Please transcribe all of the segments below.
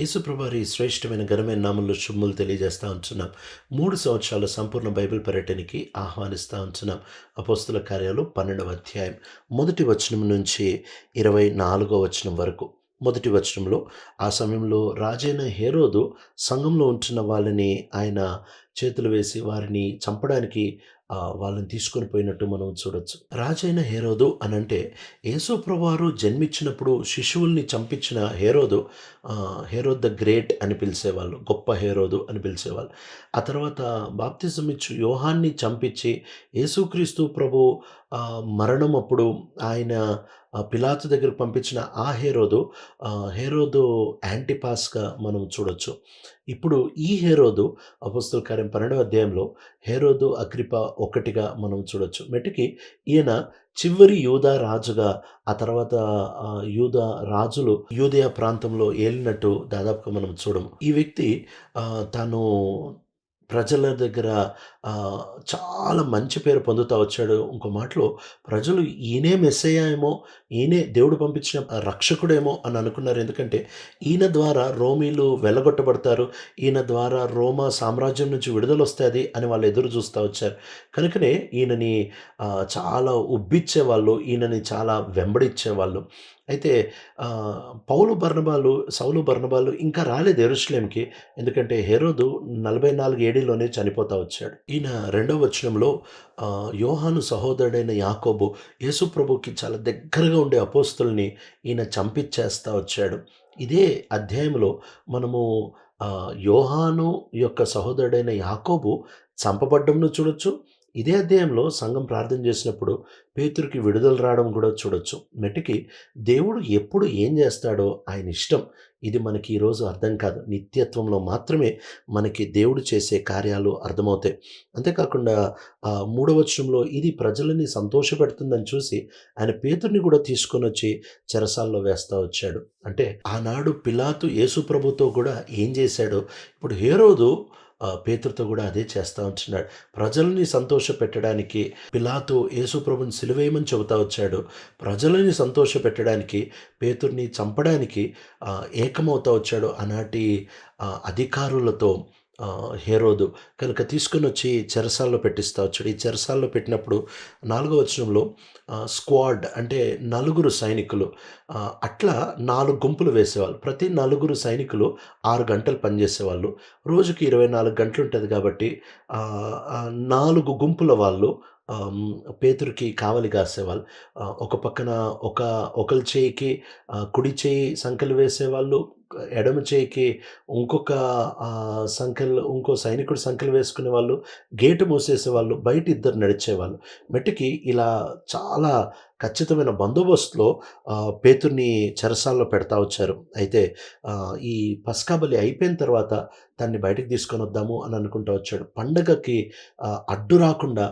యేసుప్రభారి శ్రేష్టమైన ఘనమైన నామంలో శుభములు తెలియజేస్తూ ఉంటున్నాం. మూడు సంవత్సరాల సంపూర్ణ బైబిల్ పర్యటనకి ఆహ్వానిస్తూ ఉంటున్నాం. అపోస్తుల కార్యాలు పన్నెండవ అధ్యాయం. మొదటి వచనం నుంచి ఇరవై నాలుగో వచనం వరకు. మొదటి వచనంలో ఆ సమయంలో రాజైన హేరోదు సంఘంలో ఉంటున్న వాళ్ళని ఆయన చేతులు వేసి వారిని చంపడానికి వాళ్ళని తీసుకొని పోయినట్టు మనం చూడొచ్చు. రాజైన హేరోదు అనంటే యేసు ప్రభువారు జన్మించినప్పుడు శిశువుల్ని చంపించిన హేరోదు హేరో హేరోద్ ద గ్రేట్ అని పిలిచేవాళ్ళు గొప్ప హేరోదు అని పిలిచేవాళ్ళు. ఆ తర్వాత బాప్తిజం ఇచ్చు యోహాన్ని చంపించి యేసుక్రీస్తు ప్రభు మరణం అప్పుడు ఆయన పిలాతు దగ్గరకు పంపించిన ఆ హేరోదు హేరోదు యాంటిపాస్గా మనం చూడొచ్చు. ఇప్పుడు ఈ హేరోదు అపస్తుల కార్యం పన్నెండవ అధ్యాయంలో హేరోదు అగ్రిప ఒక్కటిగా మనం చూడొచ్చు. మెటికి ఈయన చివరి యూదా రాజుగా ఆ తర్వాత యూదా రాజులు యూదయ ప్రాంతంలో ఏలినట్టు దాదాపుగా మనం చూడము. ఈ వ్యక్తి తాను ప్రజల దగ్గర చాలా మంచి పేరు పొందుతూ వచ్చాడు. ఇంకో మాటలో ప్రజలు ఈయనే మెస్సయ్య ఏమో ఈయనే దేవుడు పంపించిన రక్షకుడేమో అని అనుకున్నారు. ఎందుకంటే ఈయన ద్వారా రోమీలు వెళ్ళగొట్టబడతారు ఈయన ద్వారా రోమా సామ్రాజ్యం నుంచి విడుదల వస్తుంది అని వాళ్ళు ఎదురు చూస్తూ వచ్చారు. కనుకనే ఈయనని చాలా ఉబ్బిచ్చేవాళ్ళు ఈయనని చాలా వెంబడిచ్చేవాళ్ళు అయితే పౌలు బర్ణబాలు సౌలు బర్ణబాలు ఇంకా రాలేదు ఎరుషులేంకి ఎందుకంటే హెరోదు నలభై నాలుగు ఏడిలోనే చనిపోతా వచ్చాడు. ఈయన రెండవ వచనంలో యోహాను సహోదరుడైన యాకోబు యేసుప్రభుకి చాలా దగ్గరగా ఉండే అపోస్తుల్ని ఈయన చంపించేస్తా వచ్చాడు. ఇదే అధ్యాయంలో మనము యోహాను యొక్క సహోదరుడైన యాకోబు చంపబడ్డంను చూడొచ్చు ఇదే అధ్యాయంలో సంఘం ప్రార్థన చేసినప్పుడు పేతురికి విడుదల రావడం కూడా చూడొచ్చు. మెటికి దేవుడు ఎప్పుడు ఏం చేస్తాడో ఆయన ఇష్టం. ఇది మనకి ఈరోజు అర్థం కాదు. నిత్యత్వంలో మాత్రమే మనకి దేవుడు చేసే కార్యాలు అర్థమవుతాయి. అంతేకాకుండా ఆ మూడవ ఇది ప్రజలని సంతోషపెడుతుందని చూసి ఆయన పేతుర్ని కూడా తీసుకొని వచ్చి చెరసాల్లో వేస్తా వచ్చాడు. అంటే ఆనాడు పిలాతు యేసు ప్రభుతో కూడా ఏం చేశాడో? ఇప్పుడు హేరోదు పేతురుతో కూడా అదే చేస్తూ ఉంటున్నాడు. ప్రజల్ని సంతోష పెట్టడానికి పిలాతు యేసుప్రభుని సిలువేయమని చెబుతా వచ్చాడు. ప్రజలని సంతోష పెట్టడానికి పేతుర్ని చంపడానికి ఏకమవుతా వచ్చాడు. ఆనాటి అధికారులతో హేరోదు. కనుక తీసుకుని వచ్చి చెరసాల్లో పెట్టిస్తా వచ్చాడు. ఈ చెరసాల్లో పెట్టినప్పుడు నాలుగో వచనంలో స్క్వాడ్ అంటే నలుగురు సైనికులు అట్లా నాలుగు గుంపులు వేసేవాళ్ళు. ప్రతి నలుగురు సైనికులు ఆరు గంటలు పనిచేసేవాళ్ళు. రోజుకి ఇరవై నాలుగు గంటలు ఉంటుంది కాబట్టి నాలుగు గుంపుల వాళ్ళు పేతురికి కావలి కాసేవాళ్ళు. ఒక పక్కన ఒక ఒకరి చేయికి కుడి చేయి సంకలు వేసేవాళ్ళు. ఎడమ చేయికి ఇంకొక సంఖ్యలు ఇంకో సైనికుడు సంఖ్యలు వేసుకునే వాళ్ళు గేటు మూసేసేవాళ్ళు బయట ఇద్దరు నడిచేవాళ్ళు. మెట్టుకి ఇలా చాలా ఖచ్చితమైన బందోబస్తులో పేతుర్ని చెరసాల్లో పెడతా వచ్చారు. అయితే ఈ పస్కాబలి అయిపోయిన తర్వాత దాన్ని బయటకు తీసుకొని వద్దాము అని అనుకుంటా వచ్చాడు. పండగకి అడ్డు రాకుండా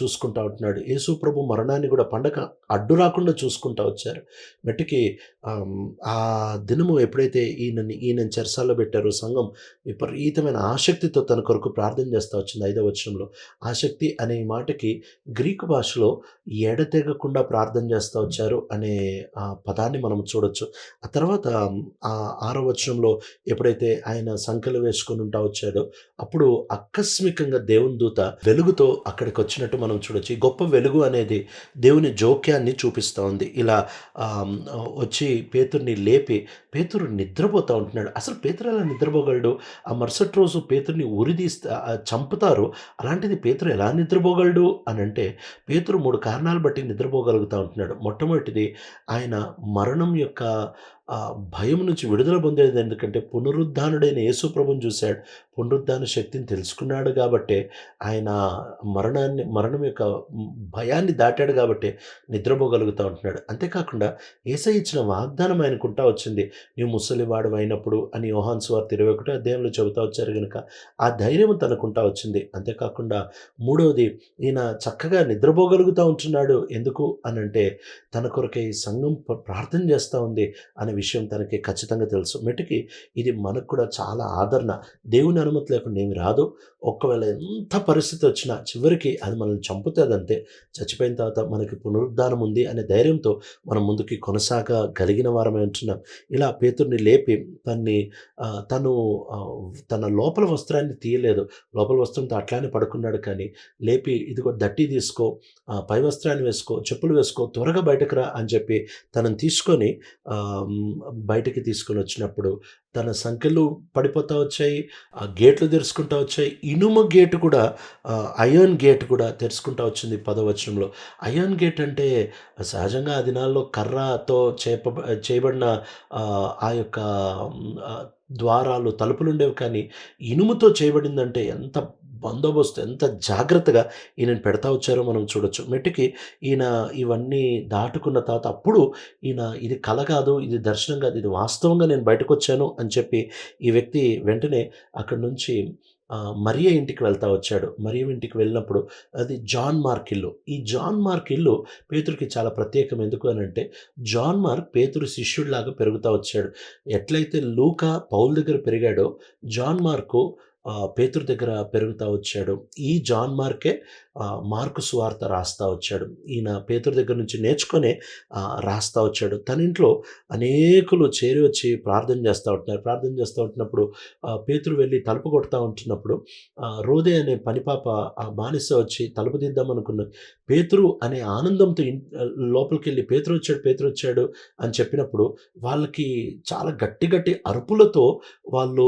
చూసుకుంటా ఉంటున్నాడు. యేసు ప్రభు మరణాన్ని కూడా పండగ అడ్డు రాకుండా చూసుకుంటా వచ్చారు. మెట్టికి ఆ దినము ఎప్పుడైతే ఈయనని ఈయనని చెరసాల్లో పెట్టారు సంఘం విపరీతమైన ఆసక్తితో తన కొరకు ప్రార్థన చేస్తూ వచ్చింది ఐదవ వచనంలో. ఆసక్తి అనే మాటకి గ్రీకు భాషలో ఎడతెగకుండా ప్రార్థన చేస్తూ వచ్చారు అనే ఆ పదాన్ని మనం చూడొచ్చు. ఆ తర్వాత ఆ ఆరో వచనంలో ఎప్పుడైతే ఆయన సంఖ్యలు వేసుకొని ఉంటా వచ్చాడో అప్పుడు ఆకస్మికంగా దేవుని దూత వెలుగుతో అక్కడికి వచ్చినట్టు మనం చూడొచ్చు. ఈ గొప్ప వెలుగు అనేది దేవుని జోక్యాన్ని చూపిస్తూ ఉంది. ఇలా వచ్చి పేతుర్ని లేపి పేతురు నిద్రపోతూ ఉంటున్నాడు. అసలు పేతురు ఎలా నిద్రపోగలడు? ఆ మరుసటి రోజు పేతుర్ని ఉరిదీస్తా చంపుతారు. అలాంటిది పేతురు ఎలా నిద్రపోగలడు? అని అంటే పేతురు మూడు కారణాలు బట్టి నిద్రపోగలుగుతూ ఉంటున్నాడు. మొట్టమొదటిది ఆయన మరణం యొక్క భయం నుంచి విడుదల పొందేది ఎందుకంటే పునరుద్ధానుడైన యేసుప్రభుని చూశాడు. పునరుద్ధాన శక్తిని తెలుసుకున్నాడు కాబట్టే ఆయన మరణాన్ని మరణం యొక్క భయాన్ని దాటాడు కాబట్టి నిద్రపోగలుగుతూ ఉంటున్నాడు. అంతేకాకుండా ఏసై ఇచ్చిన వాగ్దానం ఆయనకుంటా వచ్చింది. నీవు ముసలివాడు అయినప్పుడు అని యోహాన్ స్వార్థ ఇరవై ఒకటి అధ్యాయంలో చెబుతా వచ్చారు కనుక ఆ ధైర్యం తనకుంటా వచ్చింది. అంతేకాకుండా మూడవది ఈయన చక్కగా నిద్రపోగలుగుతూ ఉంటున్నాడు. ఎందుకు? అని అంటే తన కొరకై సంఘం ప్రార్థన చేస్తూ ఉంది అనే విషయం తనకి ఖచ్చితంగా తెలుసు. మెట్టుకి ఇది మనకు కూడా చాలా ఆదరణ. దేవుని అనుమతి లేకుండా ఏమి రాదు. ఒకవేళ ఎంత పరిస్థితి వచ్చినా చివరికి అది మనల్ని చంపుతదంతే. చచ్చిపోయిన తర్వాత మనకి పునరుద్ధానం ఉంది అనే ధైర్యంతో మనం ముందుకి కొనసాగగలిగిన వారమే ఉంటున్నాం. ఇలా పేతుర్ని లేపి తన్ని తను తన లోపల వస్త్రాన్ని తీయలేదు. లోపల వస్త్రంతో అట్లానే పడుకున్నాడు కానీ, లేపి ఇదిగో దట్టి తీసుకో, పై వస్త్రాన్ని వేసుకో, చెప్పులు వేసుకో, త్వరగా బయటకు రా అని చెప్పి తనని తీసుకొని బయటికి తీసుకొని వచ్చినప్పుడు తన సంఖ్యలు పడిపోతా వచ్చాయి. ఆ గేట్లు తెరుచుకుంటా వచ్చాయి. ఇనుము గేట్ కూడా అయాన్ గేట్ కూడా తెరుచుకుంటా వచ్చింది పదవచనంలో అయాన్ గేట్ అంటే సహజంగా ఆ దినాల్లో కర్రతో చేప చేయబడిన ఆ యొక్క ద్వారాలు తలుపులు ద్వారాలు, తలుపులుండేవి కానీ, ఇనుముతో చేయబడిందంటే ఎంత బందోబస్తు, ఎంత జాగ్రత్తగా ఈయన పెడతా వచ్చారో మనం చూడొచ్చు. మెట్టుకి ఈయన ఇవన్నీ దాటుకున్న తర్వాత అప్పుడు ఈయన ఇది కల కాదు, ఇది దర్శనం కాదు, ఇది వాస్తవంగా నేను బయటకొచ్చాను అని చెప్పి ఈ వ్యక్తి వెంటనే అక్కడి నుంచి మరియ ఇంటికి వెళ్తా వచ్చాడు. మరియ ఇంటికి వెళ్ళినప్పుడు అది జాన్ మార్క్ ఇల్లు. ఈ జాన్ మార్క్ ఇల్లు పేతురికి చాలా ప్రత్యేకం. ఎందుకు అని అంటే జాన్ మార్క్ పేతురు శిష్యుడిలాగా పెరుగుతూ వచ్చాడు. ఎట్లయితే లూకా పౌల్ దగ్గర పెరిగాడో జాన్ మార్కు పేతురు దగ్గర పెరుగుతూ వచ్చాడు. ఈ జాన్ మార్కే మార్కు సువార్త రాస్తా వచ్చాడు. ఈయన పేతురు దగ్గర నుంచి నేర్చుకునే రాస్తా వచ్చాడు. తన ఇంట్లో అనేకులు చేరి వచ్చి ప్రార్థన చేస్తూ ఉంటున్నారు. ప్రార్థన చేస్తూ ఉంటున్నప్పుడు పేతురు వెళ్ళి తలుపు కొడతా ఉంటున్నప్పుడు రోదే అనే పనిపాప ఆ బానిస వచ్చి తలుపు తీద్దామనుకున్నది. పేతురు అనే ఆనందంతో ఇన్ పేతురు వచ్చాడు పేతురు వచ్చాడు అని చెప్పినప్పుడు వాళ్ళకి చాలా గట్టి గట్టి అరుపులతో వాళ్ళు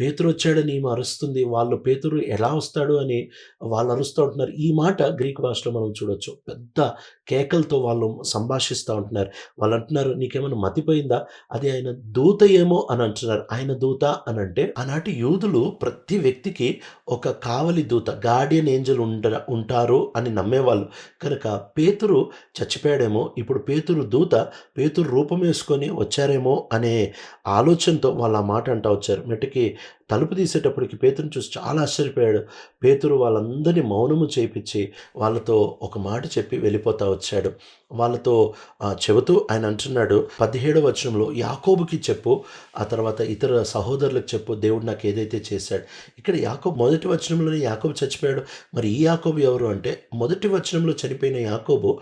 పేతురొచ్చాడని ఈమె అరుస్తుంది. వాళ్ళు పేతురు ఎలా వస్తాడు అని వాళ్ళు అరుస్తూ ఉంటున్నారు. ఈ మాట గ్రీక్ భాషలో మనం చూడొచ్చు. పెద్ద కేకలతో వాళ్ళు సంభాషిస్తూ ఉంటున్నారు. వాళ్ళు అంటున్నారు "నీకేమైనా మతిపోయిందా? అది ఆయన దూత ఏమో" అని అంటున్నారు. ఆయన దూత అని అంటే ఆనాటి యూదులు ప్రతి వ్యక్తికి ఒక కావలి దూత గార్డియన్ ఏంజల్ ఉండ ఉంటారు అని నమ్మేవాళ్ళు. కనుక పేతురు చచ్చిపోయాడేమో, ఇప్పుడు పేతురు దూత పేతురు రూపమేసుకొని వచ్చారేమో అనే ఆలోచనతో వాళ్ళు ఆ మాట అంటా వచ్చారు. మెట్టుకి తలుపు తీసేటప్పటికి పేతురుని చూసి చాలా ఆశ్చర్యపోయాడు. పేతురు వాళ్ళందరిని మౌనము చేపించి వాళ్ళతో ఒక మాట చెప్పి వెళ్ళిపోతా వచ్చాడు. వాళ్ళతో చెబుతూ ఆయన అంటున్నాడు 17వ వచనంలో యాకోబుకి చెప్పు, ఆ తర్వాత ఇతర సహోదరులకు చెప్పు దేవుడు నాకు ఏదైతే చేశాడు. ఇక్కడ యాకోబు మొదటి వచనంలోనే యాకోబు చచ్చిపోయాడు. మరి ఈ యాకోబు ఎవరు అంటే మొదటి వచనంలో చనిపోయిన యాకోబు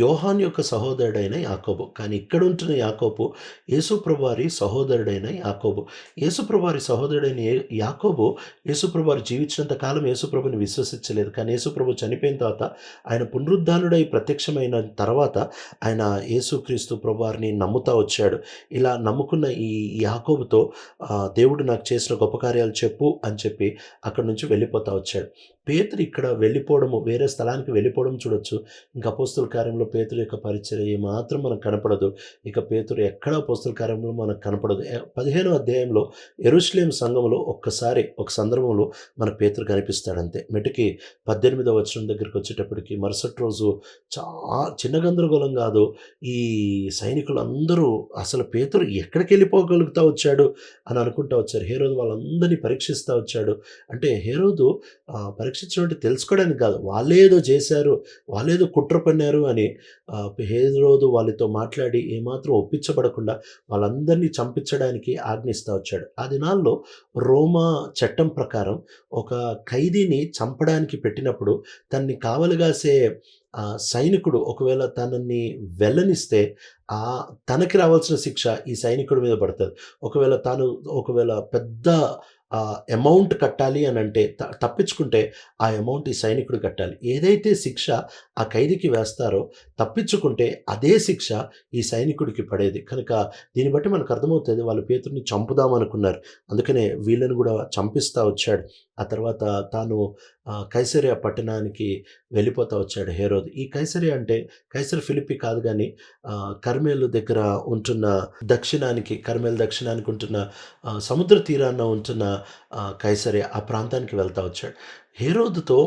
యోహాన్ యొక్క సహోదరుడైన యాకోబు. కానీ ఇక్కడ ఉంటున్న యాకోబు యేసుప్రభారి సహోదరుడైన యాకోబు. యేసుప్రభారి సహోదరుడైన యాకోబు యేసు జీవించినంత కాలం యేసుప్రభుని విశ్వసించలేదు. కానీ యేసుప్రభు చనిపోయిన తర్వాత ఆయన పునరుద్ధానుడై ప్రత్యక్షమైన తర్వాత ఆయన యేసుక్రీస్తు ప్రభువారిని నమ్ముతా వచ్చాడు. ఇలా నమ్ముకున్న ఈ యాకోబుతో దేవుడు నాకు చేసిన గొప్ప కార్యాలు చెప్పు అని చెప్పి అక్కడి నుంచి వెళ్ళిపోతా వచ్చాడు. పేతురు ఇక్కడ వెళ్ళిపోవడము వేరే స్థలానికి వెళ్ళిపోవడం చూడొచ్చు. ఇంకా పోస్తుల కార్యంలో పేతురు యొక్క పరిచయం ఏమాత్రం మనకు కనపడదు. ఇక పేతురు ఎక్కడ పోస్తుల కార్యంలో మనకు కనపడదు. పదిహేనో అధ్యాయంలో ఎరుస్లేం సంఘములో ఒక్కసారి ఒక సందర్భంలో మన పేతురు కనిపిస్తాడంతే. మెట్టుకి 18వ వచనం దగ్గరికి వచ్చేటప్పటికి మరుసటి రోజు చా చిన్న గందరగోళం కాదు ఈ సైనికులందరూ అసలు పేతురు ఎక్కడికి వెళ్ళిపోగలుగుతా వచ్చాడు అని అనుకుంటా వచ్చారు. హేరోదు వాళ్ళందరిని పరీక్షిస్తూ వచ్చాడు. అంటే హేరోదు పరీక్ష పరీక్షించడం అంటే తెలుసుకోవడానికి కాదు. వాళ్ళేదో చేశారు, వాళ్ళేదో కుట్ర పన్నారు అని ఆహ్, వాళ్ళతో మాట్లాడి ఏమాత్రం ఒప్పించబడకుండా వాళ్ళందరినీ చంపించడానికి ఆజ్ఞిస్తా వచ్చాడు. ఆ దినాల్లో రోమా చట్టం ప్రకారం ఒక ఖైదీని చంపడానికి పెట్టినప్పుడు తన్ని కావలిగాసే ఆ సైనికుడు ఒకవేళ తనని వెళ్ళనిస్తే ఆ తనకి రావాల్సిన శిక్ష ఈ సైనికుడి మీద పడుతుంది ఒకవేళ తాను ఒకవేళ పెద్ద అమౌంట్ కట్టాలి అనంటే త తప్పించుకుంటే ఆ అమౌంట్ ఈ సైనికుడు కట్టాలి. ఏదైతే శిక్ష ఆ ఖైదీకి వేస్తారో తప్పించుకుంటే అదే శిక్ష ఈ సైనికుడికి పడేది. కనుక దీన్ని బట్టి మనకు అర్థమవుతుంది వాళ్ళు పేతురుని చంపుదామనుకున్నారు. అందుకనే వీళ్ళని కూడా చంపిస్తా వచ్చాడు. ఆ తర్వాత తాను కైసరియ పట్టణానికి వెళ్ళిపోతా వచ్చాడు హేరోద్ ఈ కైసరయ అంటే కైసర్ ఫిలిపి కాదు కానీ కర్మేలు దగ్గర ఉంటున్న దక్షిణానికి కర్మేల్ దక్షిణానికి ఉంటున్న సముద్ర తీరాన ఉంటున్న ఆహ్, ఆ ప్రాంతానికి వెళ్తా వచ్చాడు. హేరోదుతో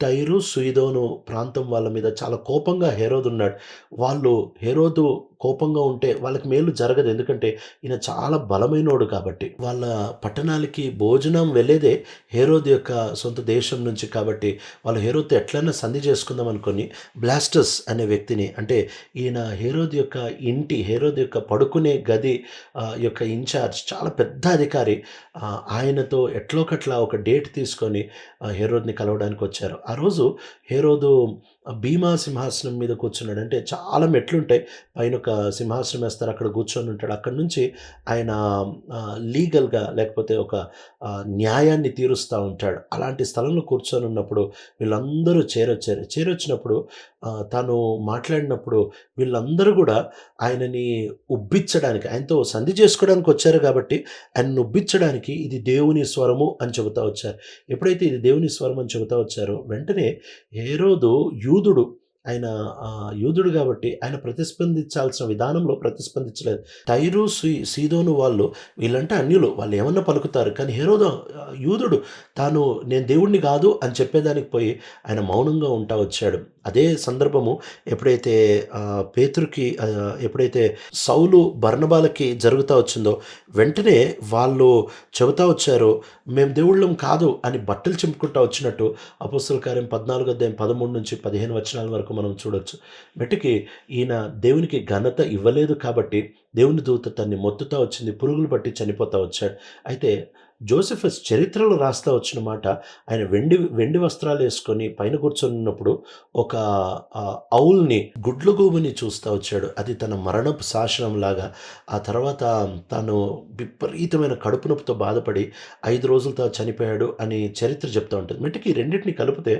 టైరు, సుయిదోను ప్రాంతం వాళ్ళ మీద చాలా కోపంగా హేరోదు ఉన్నాడు. వాళ్ళు హేరోదు కోపంగా ఉంటే వాళ్ళకి మేలు జరగదు. ఎందుకంటే ఈయన చాలా బలమైనోడు కాబట్టి. వాళ్ళ పట్టణాలకి భోజనం వెళ్ళేదే హేరోద్ యొక్క సొంత దేశం నుంచి కాబట్టి వాళ్ళు హేరోద్‌తో ఎట్లైనా సంధి చేసుకుందాం అనుకొని బ్లాస్టర్స్ అనే వ్యక్తిని అంటే ఈయన హేరోద్ యొక్క ఇంటి హేరోద్ యొక్క పడుకునే గది యొక్క ఇన్ఛార్జ్ చాలా పెద్ద అధికారి. ఆయనతో ఎట్లోకట్లా ఒక డేట్ తీసుకొని హేరోద్ని కలవడానికి వచ్చారు ఆ రోజు హేరోదు భీమా సింహాసనం మీద కూర్చున్నాడు. అంటే చాలా మెట్లుంటాయి. పైన ఒక సింహాసనం వేస్తారు అక్కడ కూర్చొని ఉంటాడు అక్కడి నుంచి ఆయన లీగల్‌గా లేకపోతే ఒక న్యాయాన్ని తీరుస్తా ఉంటాడు. అలాంటి స్థలంలో కూర్చొని ఉన్నప్పుడు వీళ్ళందరూ చేరొచ్చారు. చేరొచ్చినప్పుడు తను మాట్లాడినప్పుడు వీళ్ళందరూ కూడా ఆయనని ఉబ్బిచ్చడానికి ఆయనతో సంధి చేసుకోవడానికి వచ్చారు కాబట్టి ఆయనను ఉబ్బిచ్చడానికి ఇది దేవుని స్వరము అని చెబుతా వచ్చారు. ఎప్పుడైతే ఇది దేవుని స్వరం అని చెబుతా వచ్చారో వెంటనే హేరోదు యూదుడు. ఆయన యూదుడు కాబట్టి ఆయన ప్రతిస్పందించాల్సిన విధానంలో ప్రతిస్పందించలేదు. తైరు సీ సీదోను వాళ్ళు వీళ్ళంటే అన్యులు. వాళ్ళు ఏమన్నా పలుకుతారు. కానీ హేరోదో యూదుడు. తాను నేను దేవుడిని కాదు అని చెప్పేదానికి పోయి ఆయన మౌనంగా ఉంటా వచ్చాడు. అదే సందర్భము ఎప్పుడైతే పేతురికి పేతురుకి ఎప్పుడైతే సౌలు, బర్ణబాలకి జరుగుతూ వచ్చిందో వెంటనే వాళ్ళు చెబుతా వచ్చారు. మేము దేవుళ్ళం కాదు అని బట్టలు చింపుకుంటా వచ్చినట్టు అపోస్తల కార్యం 14 అధ్యాయం 13-15 వచనాల వరకు మనం చూడొచ్చు. మెట్టుకి ఈయన దేవునికి ఘనత ఇవ్వలేదు కాబట్టి దేవుని దూత తన్ని మొత్తుతా వచ్చింది. పురుగులు పట్టి చనిపోతా వచ్చాడు. అయితే జోసెఫస్ చరిత్రలో రాస్తా వచ్చిన మాట ఆయన వెండి వెండి వస్త్రాలు వేసుకొని పైన కూర్చొనున్నప్పుడు ఒక ఆహ్, ఔల్‌ని గుడ్లగూబని చూస్తా వచ్చాడు. అది తన మరణపు శాసనంలాగా. ఆ తర్వాత తను విపరీతమైన కడుపు నొప్పితో బాధపడి ఐదు రోజులతో చనిపోయాడు అని చరిత్ర చెప్తూ ఉంటుంది మట్టికి రెండింటిని కలిపితే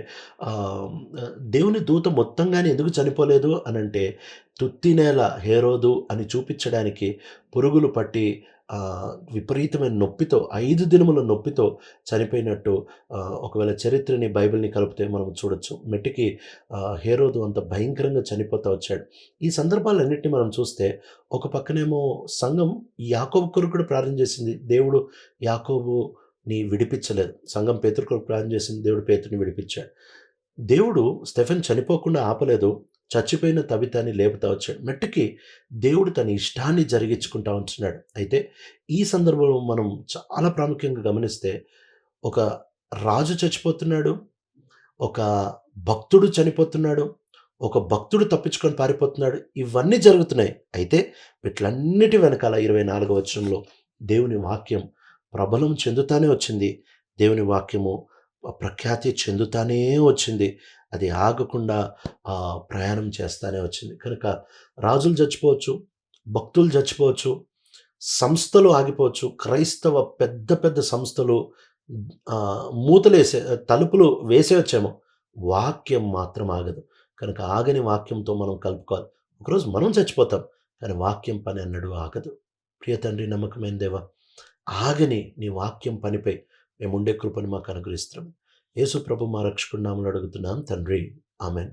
దేవుని దూత మొత్తంగానే ఎందుకు చనిపోలేదు అని అంటే తుత్తి నేల హేరోదు అని చూపించడానికి పురుగులు పట్టి విపరీతమైన నొప్పితో ఐదు దినముల నొప్పితో చనిపోయినట్టు ఒకవేళ చరిత్రని, బైబిల్‌ని కలిపితే మనం చూడొచ్చు. మెట్టికి హేరోదు అంత భయంకరంగా చనిపోతూ వచ్చాడు. ఈ సందర్భాలన్నింటినీ మనం చూస్తే ఒక పక్కనేమో సంఘం యాకోబు కొరకు కూడా ప్రార్థన చేసింది. దేవుడు యాకోబుని విడిపించలేదు. సంఘం పేతురు కొరకు ప్రార్థన చేసింది. దేవుడు పేతురుని విడిపించాడు. దేవుడు స్టెఫెన్ చనిపోకుండా ఆపలేదు. చచ్చిపోయిన తబితాన్ని లేపుతా వచ్చాడు. మట్టికి దేవుడు తన ఇష్టాన్ని జరిగించుకుంటా ఉంటున్నాడు. అయితే ఈ సందర్భంలో మనం చాలా ప్రాముఖ్యంగా గమనిస్తే ఒక రాజు చచ్చిపోతున్నాడు. ఒక భక్తుడు చనిపోతున్నాడు. ఒక భక్తుడు తప్పించుకొని పారిపోతున్నాడు. ఇవన్నీ జరుగుతున్నాయి. అయితే వీటిలన్నిటి వెనకాల 24వ వచనంలో దేవుని వాక్యం ప్రబలం చెందుతానే వచ్చింది. దేవుని వాక్యము ప్రఖ్యాతి చెందుతానే వచ్చింది. అది ఆగకుండా ప్రయాణం చేస్తానే వచ్చింది. కనుక రాజులు చచ్చిపోవచ్చు. భక్తులు చచ్చిపోవచ్చు. సంస్థలు ఆగిపోవచ్చు. క్రైస్తవ పెద్ద పెద్ద సంస్థలు మూతలేసే తలుపులు వేసేవచ్చేమో వాక్యం మాత్రం ఆగదు. కనుక ఆగని వాక్యంతో మనం కలుపుకోవాలి. ఒకరోజు మనం చచ్చిపోతాం. కానీ వాక్యం పని అన్నడు ఆగదు. ప్రియ తండ్రి, నమ్మకమైన దేవా! ఆగని నీ వాక్యం పనిపై మేముండే కృపను మాకు అనుగ్రహిస్తున్నాం. యేసు ప్రభు మా రక్షకుడు నామలు అడుగుతున్నాం తండ్రి. ఆమెన్